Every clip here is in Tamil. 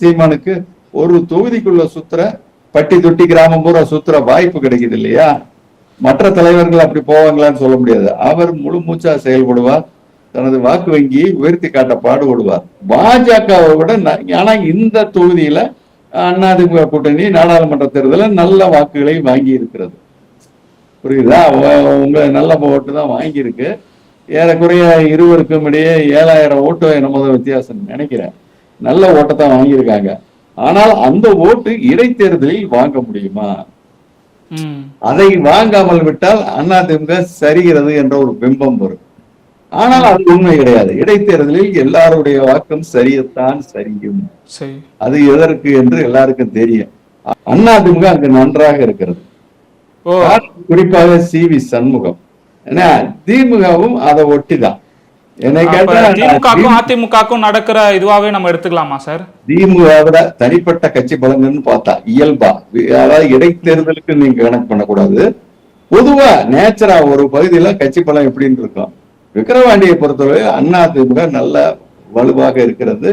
சீமானுக்கு ஒரு தொகுதிக்குள்ள சுத்துற பட்டி தொட்டி கிராமம் பூரா சுத்துற வாய்ப்பு கிடைக்குது இல்லையா? மற்ற தலைவர்கள் அப்படி போவாங்களான்னு சொல்ல முடியாது. அவர் முழு மூச்சா செயல்படுவார். தனது வாக்கு வங்கியை உயர்த்தி காட்ட பாடுபடுவார். பாஜகவை விட ஆனா இந்த தொகுதியில அதிமுக கூட்டணி நாடாளுமன்ற தேர்தலில் நல்ல வாக்குகளை வாங்கி இருக்கிறது. புரியுதா? உங்களை உங்க நல்ல ஓட்டு தான் வாங்கியிருக்கு. ஏறக்குறைய இருவருக்கும் இடையே ஏழாயிரம் ஓட்டு என்னமோ வித்தியாசம் நினைக்கிறேன். நல்ல ஓட்டை தான் வாங்கியிருக்காங்க. ஆனால் அந்த ஓட்டு இடைத்தேர்தலில் வாங்க முடியுமா? அதை வாங்காமல் விட்டால் அதிமுக சரிகிறது என்ற ஒரு பிம்பம் வரும். ஆனால் அது உண்மை கிடையாது. இடைத்தேர்தலில் எல்லாருடைய வாக்கும் சரியத்தான் சரியும். சரி. அது எதற்கு என்று எல்லாருக்கும் தெரியும். அதிமுக அங்கு நன்றாக இருக்கிறது. குறிப்பாக சி வி சண்முகம். திமுகவும் அதை ஒட்டிதான். திமுகக்கும் அதிமுகக்கும் நடக்கிற இதுவாவே நம்ம எடுத்துக்கலாமா சார்? திமுக விட தனிப்பட்ட கட்சி பலங்கள்னு பார்த்தா இயல்பா. அதாவது இடைத்தேர்தலுக்கு நீங்க கணக்கு பண்ணக்கூடாது. பொதுவா நேச்சரா ஒரு பகுதியில கட்சி பலம் எப்படின்னு இருக்கும் விக்கிரவாண்டியை பொறுத்தவரை அதிமுக நல்ல வலுவாக இருக்கிறது.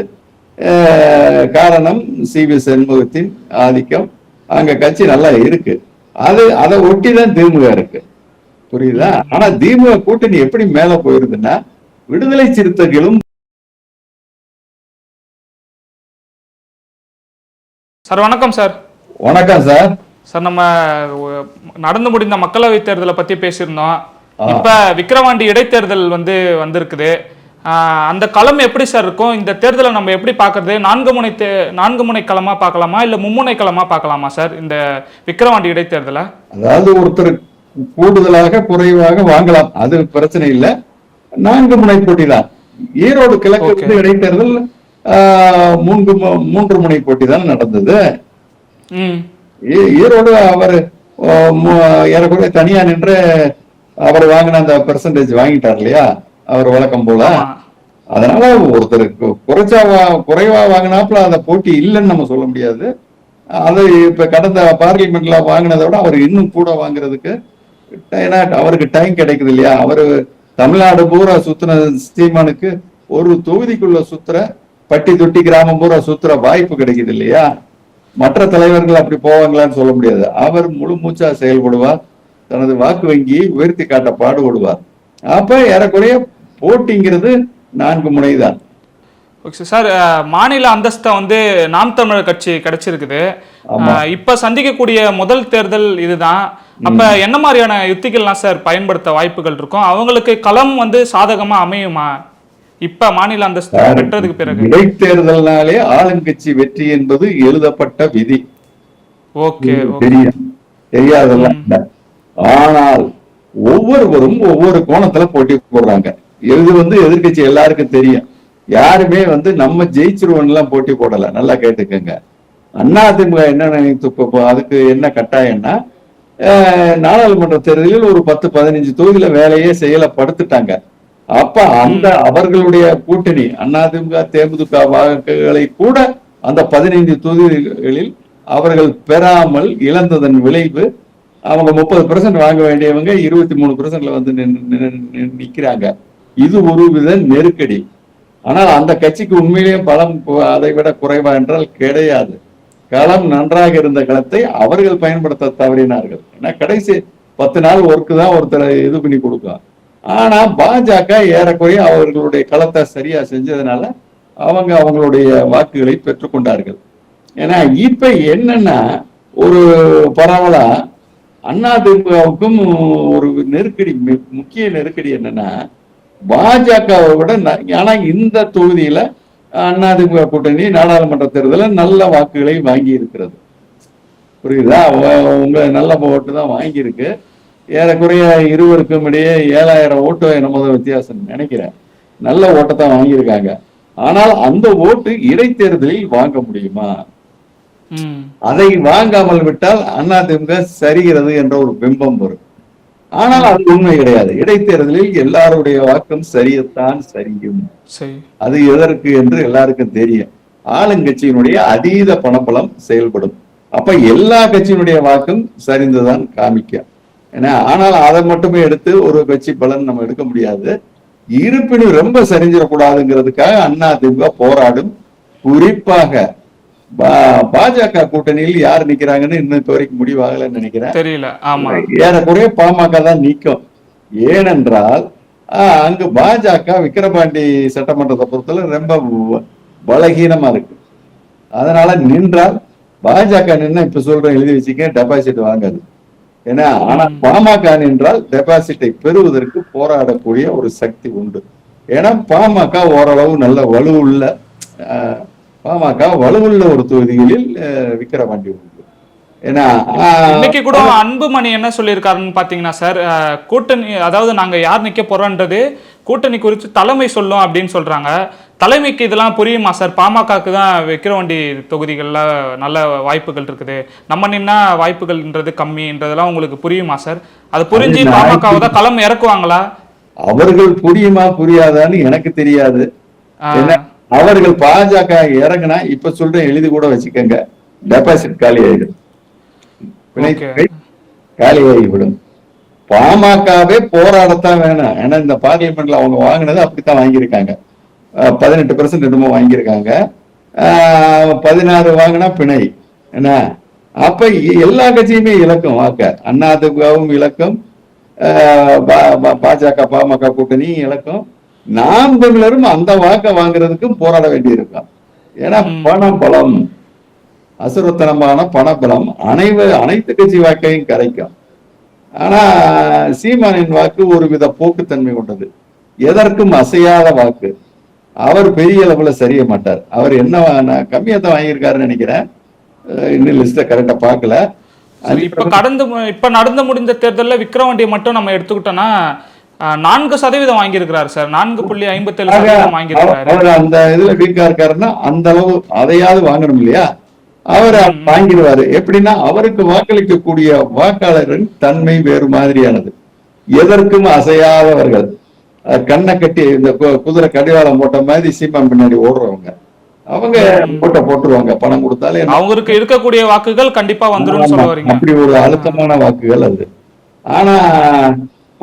காரணம் சி வி சண்முகத்தின் ஆதிக்கம். அங்க கட்சி நல்லா இருக்கு. அது அதை ஒட்டி தான் திமுக இருக்கு. புரியுதா? ஆனா திமுக கூட்டணி எப்படி மேல போயிருதுன்னா விடுதலை சிறுத்தைகளும் சார் வணக்கம் சார். வணக்கம் சார். சார் நம்ம நடந்து முடிந்த மக்களவை தேர்தலை பத்தி பேசியிருந்தோம். இப்ப விக்கிரவாண்டி இடைத்தேர்தல் வந்து வந்திருக்குது. அந்த களம் எப்படி சார் இருக்கும்? இந்த தேர்தலை நம்ம எப்படி பார்க்கறது? நான்கு முனை தே நான்கு முனை களமா பார்க்கலாமா? இல்ல மும்முனை களமா பார்க்கலாமா சார் இந்த விக்கிரவாண்டி இடைத்தேர்தலை? அதாவது ஒருத்தர் கூடுதலாக குறைவாக வாங்கலாம். அது பிரச்சனை இல்லை. நான்கு முனை போட்டி தான் ஈரோடு கிழக்கு இடைத்தேர்தல் மூன்று மூன்று முனை போட்டி தான் நடந்தது ஈரோடு அவர் ஏறக்குறைய தனியா நின்று அவர் வாங்கின அந்த பெர்சன்டேஜ் வாங்கிட்டார் இல்லையா? அவர் வழக்கம் போல. அதனால ஒருத்தர் கு- குறைச்சா குறைவா வாங்கினாப்புல அந்த போட்டி இல்லைன்னு நம்ம சொல்ல முடியாது. அது இப்ப கடந்த பார்லிமெண்ட்ல வாங்கினதை விட அவர் இன்னும் கூட வாங்குறதுக்கு ஏன்னா அவருக்கு டைம் கிடைக்குது இல்லையா? அவரு தமிழ்நாடு பூரா சுத்தின சீமானுக்கு ஒரு தொகுதிக்குள்ள சுத்துற பட்டி தொட்டி கிராமம் பூரா சுத்துற வாய்ப்பு கிடைக்குது இல்லையா? மற்ற தலைவர்கள் அப்படி போவாங்களான்னு சொல்ல முடியாது. அவர் முழு மூச்சா செயல்படுவார். தனது வாக்கு வங்கியை உயர்த்தி காட்ட பாடுபடுவார். அப்ப ஏறக்குறைய போட்டிங்கிறது நான்கு முனைதான். ஓகே சார் மாநில அந்தஸ்தை வந்து நாம் தமிழர் கட்சி கிடைச்சிருக்குது. இப்ப சந்திக்கக்கூடிய முதல் தேர்தல் இதுதான். அப்ப என்ன மாதிரியான யுத்திகள்லாம் சார் பயன்படுத்த வாய்ப்புகள் இருக்கும்? அவங்களுக்கு களம் வந்து சாதகமா அமையுமா? இப்ப மாநில அந்தஸ்து பெற்றதுக்கு பிறகு. இடைத்தேர்தல்னாலே ஆளுங்கட்சி வெற்றி என்பது எழுதப்பட்ட விதி. ஓகே தெரியும். தெரியாதெல்லாம். ஆனால் ஒவ்வொருவரும் ஒவ்வொரு கோணத்துல போட்டி போடுறாங்க. இது வந்து எதிர்க்கட்சி எல்லாருக்கும் தெரியும். யாருமே வந்து நம்ம ஜெயிச்சிருவோம் எல்லாம் போட்டி போடல. நல்லா கேட்டுக்கோங்க. அதிமுக என்ன நினைத்து அதுக்கு என்ன கட்டாயம்னா நாடாளுமன்ற தேர்தலில் ஒரு பத்து பதினஞ்சு தொகுதியில வேலையே செய்யல படுத்துட்டாங்க. அப்ப அந்த அவர்களுடைய கூட்டணி அதிமுக தேமுதிக வாக்குகளை கூட அந்த பதினைந்து தொகுதிகளில் அவர்கள் பெறாமல் இழந்ததன் விளைவு அவங்க முப்பது பெர்சன்ட் வாங்க வேண்டியவங்க இருபத்தி மூணு பெர்சன்ட்ல வந்து நிக்கிறாங்க. இது ஒரு வித நெருக்கடி. ஆனால் அந்த கட்சிக்கு உண்மையிலேயே பலம் அதை விட குறைவா என்றால் கிடையாது. களம் நன்றாக இருந்த களத்தை அவர்கள் பயன்படுத்த தவறினார்கள். ஏன்னா கடைசி பத்து நாள் ஒர்க்கு தான் ஒருத்தர் இது பண்ணி கொடுக்கும். ஆனா பாஜக ஏறக்குறைய அவர்களுடைய களத்தை சரியா செஞ்சதுனால அவங்க அவங்களுடைய வாக்குகளை பெற்றுக்கொண்டார்கள் ஏன்னா இப்ப என்னன்னா ஒரு பரவலா அதிமுகவுக்கும் ஒரு நெருக்கடி முக்கிய நெருக்கடி என்னன்னா பாஜகவை விட ஆனா இந்த தொகுதியில அதிமுக கூட்டணி நாடாளுமன்ற தேர்தலில் நல்ல வாக்குகளை வாங்கி இருக்கிறது புரியுதா? உ- உங்க நல்ல ஓட்டு தான் வாங்கியிருக்கு. ஏறக்குறைய இருவருக்கும் இடையே ஏழாயிரம் ஓட்டு என்னமோ வித்தியாசம் நினைக்கிறேன். நல்ல ஓட்டை தான் வாங்கியிருக்காங்க. ஆனால் அந்த ஓட்டு இடைத்தேர்தலில் வாங்க முடியுமா? அதை வாங்காமல் விட்டால் அதிமுக சரிகிறது என்ற ஒரு பிம்பம் வரும். ஆனால் அது உண்மை கிடையாது. இடைத்தேர்தலில் எல்லாருடைய வாக்கும் சரியத்தான் சரியும். சரி. அது எதற்கு என்று எல்லாருக்கும் தெரியும். ஆளுங்கட்சியினுடைய அதீத பணபலம் செயல்படும். அப்ப எல்லா கட்சியினுடைய வாக்கும் சரிந்துதான் காமிக்கும் ஏன்னா ஆனால் அதை மட்டுமே எடுத்து ஒரு கட்சி பலன் நம்ம எடுக்க முடியாது. இருப்பினும் ரொம்ப சரிஞ்சிடக்கூடாதுங்கிறதுக்காக அதிமுக போராடும். குறிப்பாக பாஜக கூட்டணியில் யார் நிக்கிறாங்கன்னு இன்னும் வரைக்கும் முடிவாகலைன்னு நினைக்கிறேன். தெரியல ஆமா. ஏறக்குறைய பாமக தான் நிற்கும் ஏனென்றால் அங்கு பாஜக விக்கிரபாண்டி சட்டமன்றத்தை பொறுத்தவரை ரொம்ப பலகீனமா இருக்கு. அதனால நின்றால் பாஜக நின்னா இப்ப சொல்றேன் எழுதி வச்சுக்க டெபாசிட் வாங்காது. ஏன்னா ஆனா பாமக நின்றால் டெபாசிட்டை பெறுவதற்கு போராடக்கூடிய ஒரு சக்தி உண்டு. ஏன்னா பாமக ஓரளவு நல்ல வலுவுள்ள ஆஹ், பாமக வலுவுள்ள ஒரு தொகுதிகளில் விக்கிரவாண்டி உண்டு. ஏன்னா இன்னைக்கு கூட அன்புமணி என்ன சொல்லியிருக்காருன்னு பாத்தீங்கன்னா சார் கூட்டணி அதாவது நாங்க யார் நிக்க போறோன்றது கூட்டணி குறித்து தலைமை சொல்லும் அப்படின்னு சொல்றாங்க. தலைமைக்கு இதெல்லாம் புரியுமா சார்? பாமகக்கு தான் விக்கிரவாண்டி தொகுதிகள்ல நல்ல வாய்ப்புகள் இருக்குது. நம்ம நின்னா வாய்ப்புகள்ன்றது கம்மின்றதெல்லாம் உங்களுக்கு புரியுமா சார்? அது புரிஞ்சு பாமகவை தான் களம் இறக்குவாங்களா? அவர்கள் புரியுமா புரியாதான்னு எனக்கு தெரியாது. அவர்கள் பாஜக இறங்குனா இப்ப சொல்றேன் எழுதி கூட வச்சுக்கோங்க. டெபாசிட் காலி ஆயிடும். காலி ஆகிவிடும். பாமகவே போராடத்தான் வேணும். ஏன்னா இந்த பார்லிமெண்ட்ல அவங்க வாங்கினது அப்படித்தான் வாங்கியிருக்காங்க. பதினெட்டு பெர்சன்ட் என்னமோ வாங்கியிருக்காங்க. பதினாறு வாங்கினா பிணை. என்ன? அப்ப எல்லா கட்சியுமே இலக்கும் வாக்க. அதிமுகவும் இலக்கும் பாஜக பாமக கூட்டணி இலக்கும் நாம் தமிழரும் அந்த வாக்க வாங்குறதுக்கும் போராட வேண்டியிருக்கும். ஏன்னா பணம் பலம் அசுரத்தனமான பணபலம் அனைவ அனைத்து கட்சி வாக்கையும் கரைக்கும். ஆனா சீமானின் வாக்கு ஒரு வித போக்குத்தன்மை கொண்டது. எதற்கும் அசையாத வாக்கு. அவர் பெரிய அளவுல சரிய மாட்டார். அவர் என்ன கம்மியா தான் வாங்கியிருக்காருன்னு நினைக்கிறேன். இன்னும் லிஸ்ட கரெக்டா பார்க்கல. சரி, இப்ப கடந்து இப்ப நடந்து முடிந்த தேர்தல்ல விக்கிரவாண்டியை மட்டும் நம்ம எடுத்துக்கிட்டோம்னா நான்கு சதவீதம் வாங்கியிருக்கிறாரு சார். நான்கு புள்ளி ஐம்பத்தேழு சதவீதம் வாங்கியிருக்கிறாரு. அந்த இதுல வீக்கா இருக்காருன்னா அந்த அளவு அதையாவது வாங்கணும் இல்லையா? அவர் வாங்கிடுவாரு. எப்படின்னா அவருக்கு வாக்களிக்கக்கூடிய வாக்காளரின் தன்மை வேறு மாதிரியானது. எதற்கும் அசையாதவர்கள். கண்ணை கட்டி இந்த குதிரை கடிவாளம் போட்ட மாதிரி சீமான் பின்னாடி ஓடுறவங்க. அவங்க போட்ட போட்டுருவாங்க. பணம் கொடுத்தாலே அவங்களுக்கு இருக்கக்கூடிய வாக்குகள் கண்டிப்பா வரீங்க. அப்படி ஒரு அழுத்தமான வாக்குகள் அது. ஆனா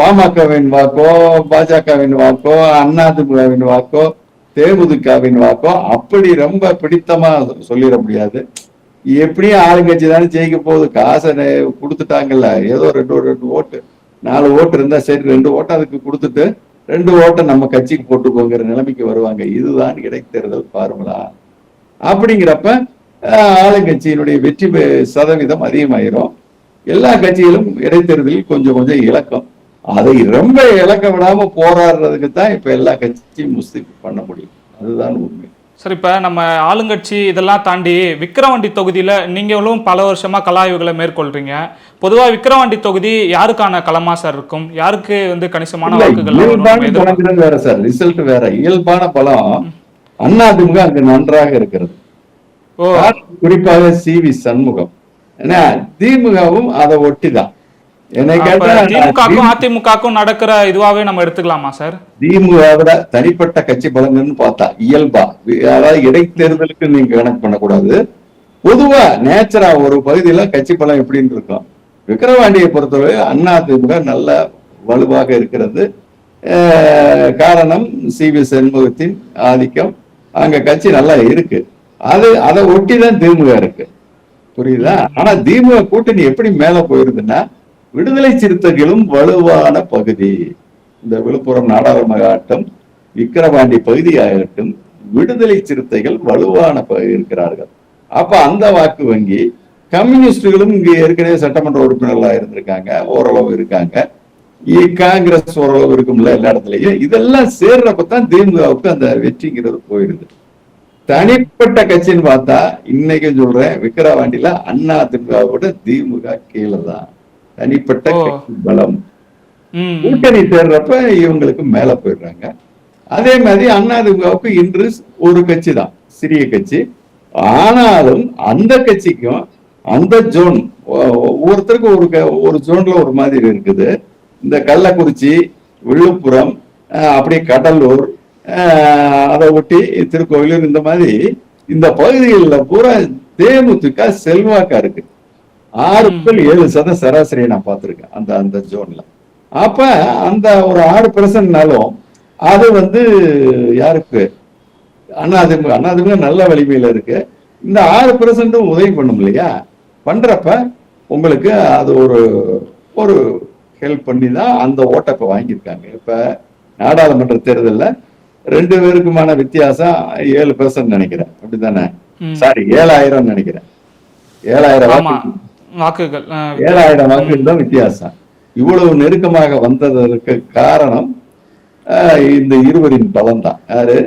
பாமகவின் வாக்கோ பாஜகவின் வாக்கோ அதிமுகவின் வாக்கோ தேமுதிகவின் வாக்கோ அப்படி ரொம்ப பிடித்தமா சொல்லிட முடியாது. எப்படியும் ஆளுங்கட்சி தானே ஜெயிக்க போகுது. காசை கொடுத்துட்டாங்கல்ல. ஏதோ ரெண்டு ஒரு ரெண்டு ஓட்டு நாலு ஓட்டு இருந்தா சரி ரெண்டு ஓட்டு அதுக்கு கொடுத்துட்டு ரெண்டு ஓட்டை நம்ம கட்சிக்கு போட்டுக்கோங்கிற நிலைமைக்கு வருவாங்க. இதுதான் இடைத்தேர்தல் ஃபார்முலா. அப்படிங்கிறப்ப ஆளுங்கட்சியினுடைய வெற்றி பெ- சதவீதம் அதிகமாயிரும். எல்லா கட்சிகளும் இடைத்தேர்தலில் கொஞ்சம் கொஞ்சம் இழக்கம் அதை ரொம்ப இழக்க விடாம போராடுறதுக்கு தான் இப்ப எல்லா கட்சியும் முஸ்தீப் பண்ண முடியும். அதுதான் உண்மை. சரி இப்ப நம்ம ஆளுங்கட்சி இதெல்லாம் தாண்டி விக்கிரவாண்டி தொகுதியில நீங்களும் பல வருஷமா கலாய்வுகளை மேற்கொள்றீங்க. பொதுவா விக்கிரவாண்டி தொகுதி யாருக்கான களமா சார் இருக்கும்? யாருக்கு வந்து கணிசமான வாக்குகள் வேற சார் ரிசல்ட் வேற. இயல்பான பலம் அதிமுக அங்கு நன்றாக இருக்கிறது. குறிப்பாக சி வி சண்முகம். ஏன்னா திமுகவும் அதை ஒட்டிதான். திமுகக்கும் அதிமுகக்கும் நடக்கிற இதுவாவே நம்ம எடுத்துக்கலாமா சார்? திமுகவோட தனிப்பட்ட கட்சி பலங்கள்னு பார்த்தா இயல்பா. அதாவது இடைத்தேர்தலுக்கு நீங்க கணக்கு பண்ணக்கூடாது. பொதுவா நேச்சரா ஒரு பகுதியில கட்சி பலம் எப்படின்னு இருக்கும் விக்கிரவாண்டியை பொறுத்தவரை அதிமுக நல்ல வலுவாக இருக்கிறது. காரணம் சி வி சண்முகத்தின் ஆதிக்கம். அங்க கட்சி நல்லா இருக்கு. அது அதை ஒட்டி தான் திமுக இருக்கு. புரியுதா? ஆனா திமுக கூட்டணி எப்படி மேல போயிருதுன்னா விடுதலை சிறுத்தைகளும் வலுவான பகுதி. இந்த விழுப்புரம் நாடாளுமன்ற ஆட்டம் விக்கிரவாண்டி பகுதியாகட்டும் விடுதலை சிறுத்தைகள் வலுவான பகுதி இருக்கிறார்கள். அப்ப அந்த வாக்கு வங்கி கம்யூனிஸ்டுகளும் இங்க ஏற்கனவே சட்டமன்ற உறுப்பினர்களா இருந்திருக்காங்க ஓரளவு இருக்காங்க. இ- காங்கிரஸ் ஓரளவு இருக்கும்ல எல்லா இடத்துலயும். இதெல்லாம் சேர்றப்பதான் திமுகவுக்கு அந்த வெற்றிங்கிறது போயிடுது. தனிப்பட்ட கட்சின்னு பார்த்தா இன்னைக்கு சொல்றேன் விக்கிரவாண்டியில அண்ணா திமுக விட திமுக கீழே தான் தனிப்பட்ட பலம். கூட்டணி சேர்றப்ப இவங்களுக்கு மேல போயிடுறாங்க. அதே மாதிரி அதிமுகவுக்கு இன்று ஒரு கட்சி தான் சிறிய கட்சி. ஆனாலும் அந்த கட்சிக்கும் அந்த ஜோன் ஒவ்வொருத்தருக்கும் ஒரு ஒரு ஜோன்ல ஒரு மாதிரி இருக்குது. இந்த கள்ளக்குறிச்சி விழுப்புரம் அப்படியே கடலூர் அதை ஒட்டி திருக்கோயிலூர் இந்த மாதிரி இந்த பகுதிகளில் பூரா தேமுதிக செல்வாக்கா இருக்கு. ஆறு முதல் ஏழு சதம் சராசரியை நான் பார்த்திருக்கேன். அந்த அந்த ஜோன்ல அப்ப அந்த ஒரு ஆறு பெர்சன்ட்னாலும் அது வந்து யாருக்கு? அதிமுக அதிமுக நல்ல வலிமையில இருக்கு. இந்த ஆறு பெர்சன்ட்டும் உதவி பண்ணும் இல்லையா? பண்றப்ப உங்களுக்கு அது ஒரு ஒரு ஹெல்ப் பண்ணி தான் அந்த ஓட்டை இப்ப வாங்கியிருக்காங்க. இப்ப நாடாளுமன்ற தேர்தல்ல ரெண்டு பேருக்குமான வித்தியாசம் ஏழு பெர்சன்ட் நினைக்கிறேன். அப்படித்தானே? ம். சாரி ஏழாயிரம் நினைக்கிறேன். ஏழாயிரம் வாக்குகள் ஏழாயிரம் வாக்குகள் தான் வித்தியாசம். இவ்வளவு நெருக்கமாக வந்ததற்கு காரணம் இந்த இருவரின் பலம் தான். யாரு?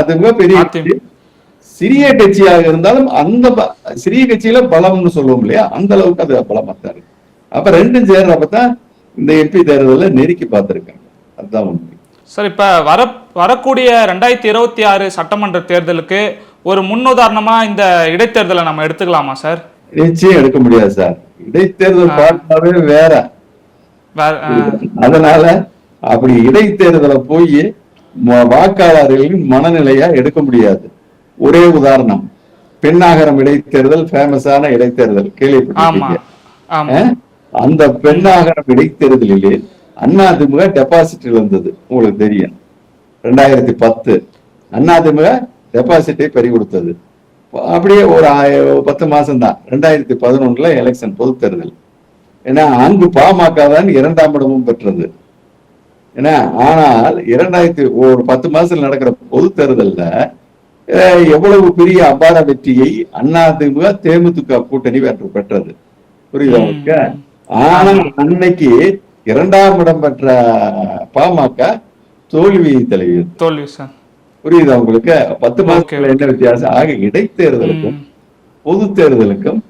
அதிமுக பெரிய. சிறிய கட்சியாக இருந்தாலும் அந்த சிறிய கட்சியில பலம்னு சொல்லுவோம் இல்லையா? அந்த அளவுக்கு அது பலமா தான் இருக்கு. அப்ப ரெண்டும் சேர்றப்ப தான் இந்த எம்பி தேர்தலில் நெருக்கி பார்த்திருக்காங்க. அதுதான் உண்மை. சார் இப்ப வர வரக்கூடிய ரெண்டாயிரத்தி இருபத்தி ஆறு சட்டமன்ற தேர்தலுக்கு ஒரு முன்னுதாரணமா இந்த இடைத்தேர்தலை நம்ம எடுத்துக்கலாமா சார்? நிச்சயம் எடுக்க முடியாது சார். இடைத்தேர்தல் பார்த்தாவே வேற. அதனால அப்படி இடைத்தேர்தலை போய் வாக்காளர்களின் மனநிலையா எடுக்க முடியாது. ஒரே உதாரணம். பெண்ணாகரம் இடைத்தேர்தல் ஃபேமஸான இடைத்தேர்தல். கேள்விப்பட்டிருக்கீங்க? அந்த பெண்ணாகரம் இடைத்தேர்தலிலே அதிமுக டெபாசிட் இழந்தது உங்களுக்கு தெரியும். ரெண்டாயிரத்தி பத்து. அதிமுக டெபாசிட்டை பறி கொடுத்தது. அப்படியே ஒரு பத்து மாசம் தான் ரெண்டாயிரத்தி பதினொன்றுல எலெக்ஷன் பொது தேர்தல் ஏன்னா அங்கு பாமக தான் இரண்டாம் இடமும் பெற்றது. ஏன்னா ஆனால் இரண்டாயிரத்தி ஒரு பத்து மாசத்துல நடக்கிற பொது தேர்தல்ல எவ்வளவு பெரிய அபார வெற்றியை அதிமுக தேமுதிக கூட்டணி வென்று பெற்றது. புரியுதா உங்களுக்கு? ஆனா அன்னைக்கு இரண்டாம் இடம் பெற்ற பாமக தோல்வி தலைவி தோல்வி சார். புரியுதா உங்களுக்கு? பத்து மாசத்துல என்ன வித்தியாசம்? ஆக இடைத்தேர்தலுக்கும். பொது தேர்தலுக்கும்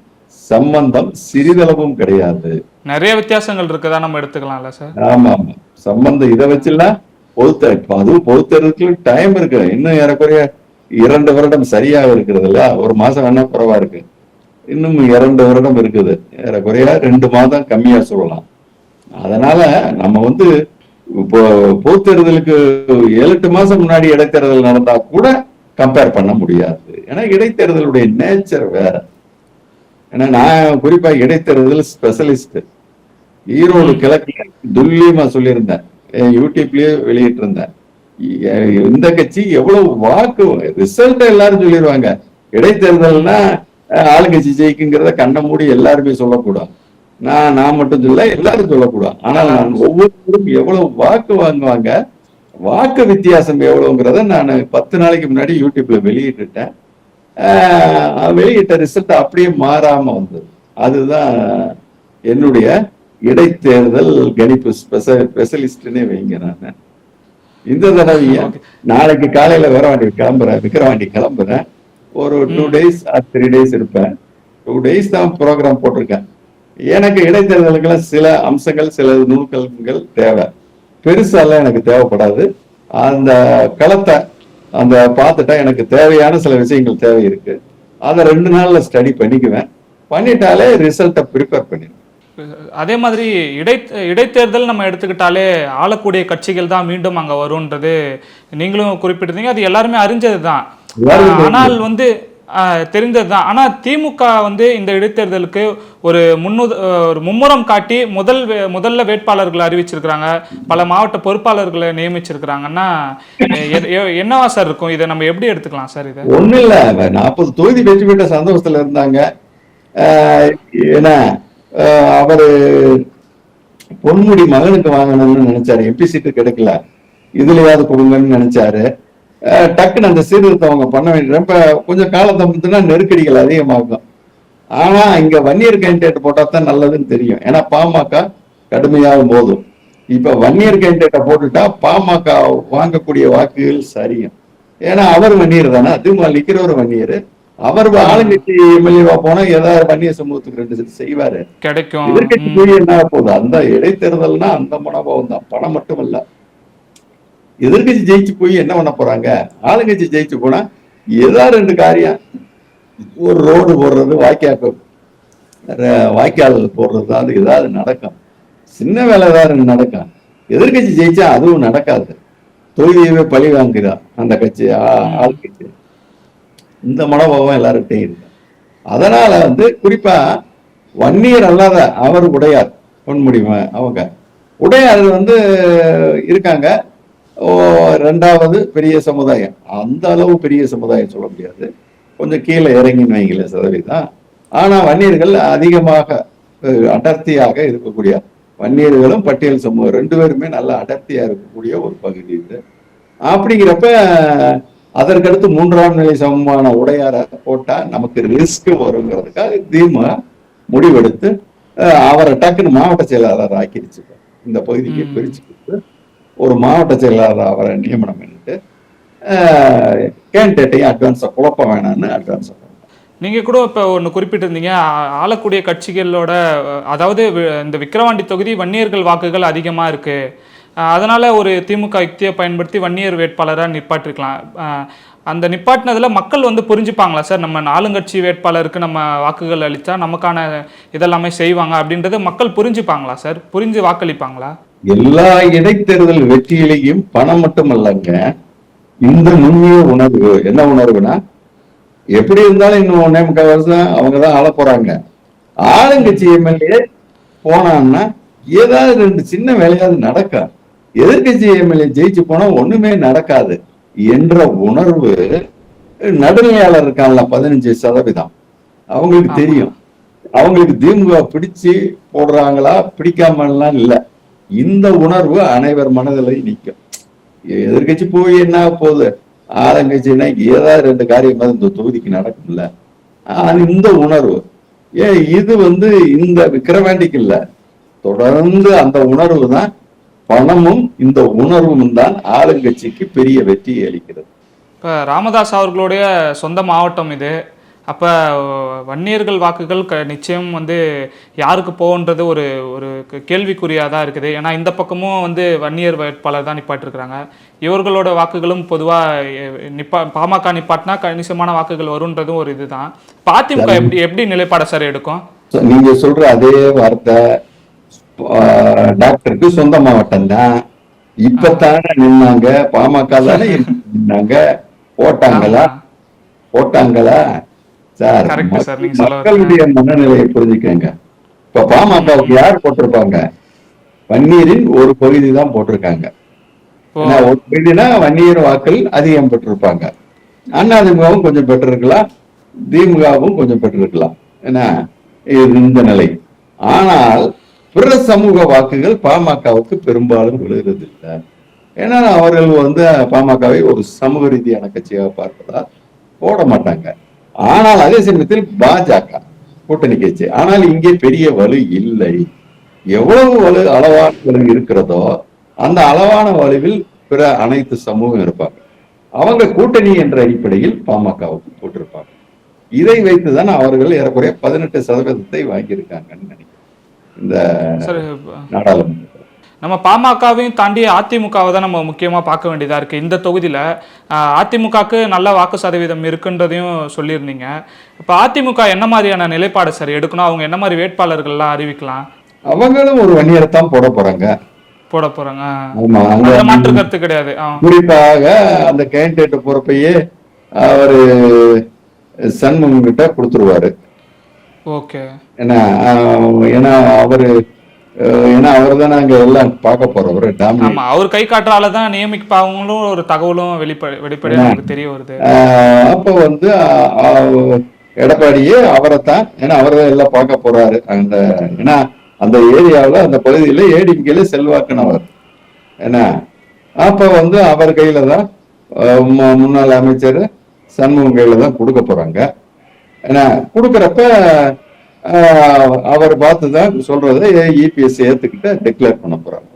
சம்பந்தம் சிறிதளவும் கிடையாது. நிறைய வித்தியாசங்கள் இருக்குதா நம்ம எடுத்துக்கலாம்ல சார் ஆமா ஆமா சம்பந்தம் இதை வச்சுலாம் பொது அதுவும் பொது தேர்தலுக்கு டைம் இருக்கு. இன்னும் ஏறக்குறைய இரண்டு வருடம் சரியாக இருக்கிறது இல்ல ஒரு மாசம் வேணா குறைவா இருக்கு இன்னும் இரண்டு வருடம் இருக்குது. ஏறக்குறைய ரெண்டு மாதம் கம்மியா சொல்லலாம். அதனால நம்ம வந்து இப்போ பொது தேர்தலுக்கு ஏழு எட்டு மாசம் முன்னாடி இடைத்தேர்தல் நடந்தா கூட கம்பேர் பண்ண முடியாது. ஏன்னா இடைத்தேர்தலுடைய நேச்சர் வேற. ஏன்னா நான் குறிப்பா இடைத்தேர்தல் ஸ்பெஷலிஸ்ட் ஈரோடு கிழக்குல துல்லியமா சொல்லியிருந்தேன். யூடியூப்லயே வெளியிட்டு இருந்தேன் இ- இந்த கட்சி எவ்வளவு வாக்கு ரிசல்ட் எல்லாரும் சொல்லிடுவாங்க இடைத்தேர்தல்னா ஆளுங்கட்சி ஜெயிக்குங்கிறத கண்ண மூடி எல்லாருமே சொல்லக்கூடாது. நான் நான் மட்டும் சொல்ல எல்லாரும் சொல்லக்கூடாது. ஆனால் நான் ஒவ்வொருத்தரும் எவ்வளவு வாக்கு வாங்குவாங்க வாக்கு வித்தியாசம் எவ்வளவுங்கிறத நான் பத்து நாளைக்கு முன்னாடி யூடியூப்ல வெளியிட்டுட்டேன். வெளியிட்ட ரிசல்ட் அப்படியே மாறாம வந்தது. அதுதான் என்னுடைய இடைத்தேர்தல் கணிப்பு ஸ்பெஷலிஸ்ட்னே வைங்க நான். இந்த தடவையும் நாளைக்கு காலையில விக்கிரவாண்டி கிளம்புறேன் விக்கிரவாண்டி கிளம்புறேன். ஒரு டூ டேஸ் த்ரீ டேஸ் இருப்பேன். டூ டேஸ் தான் ப்ரோக்ராம் போட்டிருக்கேன். எனக்கு இடைத்தேர்தலுக்கெல்லாம் சில அம்சங்கள் சில நுணுக்கங்கள் தேவை. பெருசாலாம் எனக்கு தேவைப்படாது. அந்த களத்தை அந்த பார்த்துட்டா எனக்கு தேவையான சில விஷயங்கள் தேவை இருக்கு. அதை ரெண்டு நாள்ல ஸ்டடி பண்ணிக்குவேன். பண்ணிட்டாலே ரிசல்ட்டை ப்ரிப்பேர் பண்ணிடுவேன். அதே மாதிரி இடை இடைத்தேர்தல் நம்ம எடுத்துக்கிட்டாலே ஆளக்கூடிய கட்சிகள் தான் மீண்டும் அங்க வரும்ன்றது நீங்களும் குறிப்பிட்டிருந்தீங்க. அது எல்லாருமே அறிஞ்சது. தான் ஆனால் வந்து தெரிந்தது தான் ஆனால் திமுக வந்து இந்த இடைத்தேர்தலுக்கு ஒரு முன்னு ஒரு மும்முரம் காட்டி முதல் முதல்ல வேட்பாளர்களை அறிவிச்சிருக்கிறாங்க. பல மாவட்ட பொறுப்பாளர்களை நியமிச்சிருக்கிறாங்கன்னா என்னவா சார் இருக்கும்? இதை நம்ம எப்படி எடுத்துக்கலாம் சார் இதை? ஒன்றும் இல்ல. நாற்பது தொகுதி வெற்றி பெற்ற சந்தோஷத்துல இருந்தாங்க. ஆஹ் ஏன்னா ஆஹ் அவரு பொன்முடி மகனுக்கு வாங்கணும்னு நினைச்சாரு. எம்பி சீட்டு கிடைக்கல. இதுலயாவது கொடுங்கன்னு நினைச்சாரு. டக்குன்னு அந்த சீர்திருத்தம் அவங்க பண்ண வேண்டிய ரொம்ப கொஞ்சம் காலத்தை முந்தினா நெருக்கடிகள் அதிகமாகும். ஆனா இங்க வன்னியர் கேண்டிடேட் போட்டா தான் நல்லதுன்னு தெரியும். ஏன்னா பாமக கடுமையாக போதும் இப்ப வன்னியர் கேண்டிடேட்டை போட்டுட்டா பாமக வாங்கக்கூடிய வாக்குகள் சரியும். ஏன்னா அவர் வன்னியர் தானே. அதிமுக நிக்கிறவர் வன்னியர். அவர் ஆளுங்கட்சி எம்எல்ஏவா போனா ஏதாவது வன்னிய சமூகத்துக்கு ரெண்டு செட் செய்வாரு. கிடைக்கும். எதிர்கட்சி என்ன போகுது அந்த இடைத்தேர்தல்னா அந்த மனோபாவம் தான் பணம் மட்டும் இல்ல எதிர்கட்சி ஜெயிச்சு போய் என்ன பண்ண போறாங்க? ஆளுங்கட்சி ஜெயிச்சு போனா ஏதோ ரெண்டு காரியம்? ஒரு ரோடு போடுறது வாய்க்கால் வாய்க்கால் போடுறது அது ஏதாவது நடக்கும். சின்ன வேலை ஏதாவது நடக்கும். எதிர்கட்சி ஜெயிச்சா அதுவும் நடக்காது. தொகுதியவே பழி வாங்குதா அந்த கட்சி ஆ- கட்சி இந்த மனோபாவம் எல்லார்கிட்டையும் இருக்கு. அதனால வந்து குறிப்பா வன்னியர் அல்லாத அவர் உடையார் பொன்முடி அவங்க. உடையார் வந்து இருக்காங்க. ரெண்டாவது பெரிய சமுதாயம். அந்த அளவு பெரிய சமுதாயம் சொல்ல முடியாது. கொஞ்சம் கீழே இறங்கின்னு வைங்களேன் சதவீதம். ஆனா வன்னியர்கள் அதிகமாக அடர்த்தியாக இருக்கக்கூடிய வன்னியர்களும் பட்டியல் சமூகம் ரெண்டு பேருமே நல்ல அடர்த்தியா இருக்கக்கூடிய ஒரு பகுதி இது. அப்படிங்கிறப்ப அதற்கடுத்து மூன்றாம் நிலை சமமான உடையார போட்டா நமக்கு ரிஸ்க் வருங்கிறதுக்காக திமுக முடிவெடுத்து அவரை டக்குன்னு மாவட்ட செயலாளர் ஆக்கிடுச்சு. இந்த பகுதிக்கு ம். ஒரு மாவட்ட செயலாளர் அவரை நியமனம் பண்ணிட்டு கேண்டிடேட்டையும் அட்வான்ஸை குழப்ப வேணான்னு அட்வான்ஸை நீங்க கூட இப்போ ஒன்று குறிப்பிட்டிருந்தீங்க ஆளக்கூடிய கட்சிகளோட அதாவது இந்த விக்கிரவாண்டி தொகுதி வன்னியர்கள் வாக்குகள் அதிகமாக இருக்கு. அதனால் அதனால ஒரு திமுக யுக்தியை பயன்படுத்தி வன்னியர் வேட்பாளராக நிப்பாட்டிருக்கலாம். அந்த நிப்பாட்டினதுல மக்கள் வந்து புரிஞ்சுப்பாங்களா? சார் நம்ம ஆளுங்கட்சி வேட்பாளருக்கு நம்ம வாக்குகள் அளித்தா நமக்கான இதெல்லாமே செய்வாங்க அப்படின்றத மக்கள் புரிஞ்சுப்பாங்களா சார்? புரிஞ்சு வாக்களிப்பாங்களா? எல்லா இடைத்தேர்தல் வெற்றியிலையும் பணம் மட்டுமல்லங்க இந்த நுண்ணிய உணர்வு என்ன உணர்வுனா எப்படி இருந்தாலும் இன்னும் ஒன்னே முக்கால் வருஷம் அவங்க தான் ஆள போறாங்க. ஆளுங்கட்சி எம்எல்ஏ போனான்னா ஏதாவது ரெண்டு சின்ன வேலையாவது நடக்கும் எதிர்க்கட்சி எம்எல்ஏ ஜெயிச்சு போனா ஒண்ணுமே நடக்காது என்ற உணர்வு நடுநிலையாளர் இருக்கான்ல பதினஞ்சு சதவீதம். அவங்களுக்கு. தெரியும். அவங்களுக்கு திமுக பிடிச்சு போடுறாங்களா பிடிக்காமலாம் இல்ல. இந்த உணர்வு அனைவர் மனதிலையும் நிற்கும். எதிர்கட்சி போய் என்ன போகுது? ஆளுங்கட்சினா ஏதாவது ரெண்டு காரியம் இந்த தொகுதிக்கு நடக்கும்ல. ஆனா இந்த உணர்வு ஏன் இது வந்து இந்த விக்கிரவாண்டிக்கு இல்லை. தொடர்ந்து அந்த உணர்வு தான் பணமும் இந்த உணர்வும் தான் ஆளுங்கட்சிக்கு பெரிய வெற்றியை அளிக்கிறது. இப்போ ராமதாஸ் அவர்களுடைய சொந்த மாவட்டம் இது. அப்போ வன்னியர்கள் வாக்குகள் க நிச்சயம் வந்து யாருக்கு போகுன்றது ஒரு ஒரு கேள்விக்குறியாக தான் இருக்குது. ஏன்னா இந்த பக்கமும் வந்து வன்னியர் வேட்பாளர் தான் நிப்பாட்டிருக்கிறாங்க. இவர்களோட வாக்குகளும் பொதுவாக நிப்பா பாமக நிப்பாட்டினா கணிசமான வாக்குகள் வருன்றதும் ஒரு இதுதான். அதிமுக எப்படி எப்படி நிலைப்பாடை சார் எடுக்கும்? So, நீங்க சொல்ற அதே வார்த்தை டாக்டருக்கு சொந்த மாவட்டம் தான். இப்பத்தானே நின்னாங்க பாமக தானே நின்னாங்க போட்டாங்களா. போட்டாங்களா? சார். மக்களுடைய மனநிலையை புரிஞ்சுக்கங்க. இப்ப பாமகவுக்கு யார் போட்டிருப்பாங்க? வன்னியரின் ஒரு பகுதி தான் போட்டிருக்காங்க. ஒரு பகுதினா வன்னியர் வாக்கள் அதிகம் பெற்றிருப்பாங்க. அதிமுகவும் கொஞ்சம் பெற்றிருக்கலாம். திமுகவும் கொஞ்சம் பெற்றிருக்கலாம். ஏன்னா இந்த நிலை. ஆனால் பிற சமூக வாக்குகள் பாமகவுக்கு பெரும்பாலும் விழுகிறது இல்லை. ஏன்னா அவர்கள் வந்து பாமகவை ஒரு சமூக ரீதியான கட்சியாக பார்ப்பதால் போட மாட்டாங்க. ஆனால் அதே சமயத்தில் பாஜக கூட்டணி கட்சி ஆனால் இங்கே பெரிய வலு இல்லை. எவ்வளவு வலு அளவான வலு இருக்கிறதோ அந்த அளவான வலுவில் பிற அனைத்து சமூகம் இருப்பாங்க. அவங்க கூட்டணி என்ற அடிப்படையில் பாமகவுக்கு போட்டிருப்பாங்க. இதை வைத்துதான் அவர்கள் ஏறக்குறைய பதினெட்டு சதவீதத்தை வாங்கியிருக்காங்கன்னு நினைக்கிறேன். இந்த சார் நாடாளுமன்றத்தில் நம்ம பாமகவையும் தாண்டி அதிமுகவை தான் நம்ம முக்கியமாக பார்க்க வேண்டியதாக இருக்குது இந்த தொகுதியில் அதிமுகவுக்கு நல்ல வாக்கு சதவீதம் இருக்குன்றதையும் சொல்லியிருந்தீங்க. இப்போ அதிமுக என்ன மாதிரியான நிலைப்பாடு சார் எடுக்கணும்? அவங்க என்ன மாதிரி வேட்பாளர்கள்லாம் அறிவிக்கலாம்? அவங்களும் ஒரு வன்னியரைத்தான் போட போறாங்க. போட போகிறாங்க அங்க அதில் மாற்று கருத்து கிடையாது. குறிப்பாக அந்த கேண்டிடேட் பொறுப்பையே அவரு சண்முகம் கிட்ட கொடுத்துருவாரு. ஓகே. ஏன்னா ஏன்னா அவரு ஏன்னா அவர் தானே அங்க எல்லாம் பார்க்க போறவர் டாமினேட் ஆமாம் அவர் கை காட்டுறால தான் நியமிப்பாங்களும் ஒரு தகவலும் வெளிப்படை வெளிப்படையாக நமக்கு தெரிய வருது. அப்போ வந்து எடப்பாடியே அவரைத்தான் ஏன்னா அவர் தான் எல்லாம் பார்க்க போறாரு. அந்த ஏன்னா அந்த ஏரியாவுல அந்த பகுதியில ஏடிஎம்கேல செல்வாக்குனவர். ஏன்னா அப்ப வந்து அவர் கையில தான் முன்னாள் அமைச்சர் சண்முகம் கையில தான் கொடுக்க போறாங்க. ஏன்னா கொடுக்கறப்ப அவர் பார்த்து தான் சொல்றதை இபிஎஸ் ஏத்துக்கிட்டு டிக்ளேர் பண்ண போறாங்க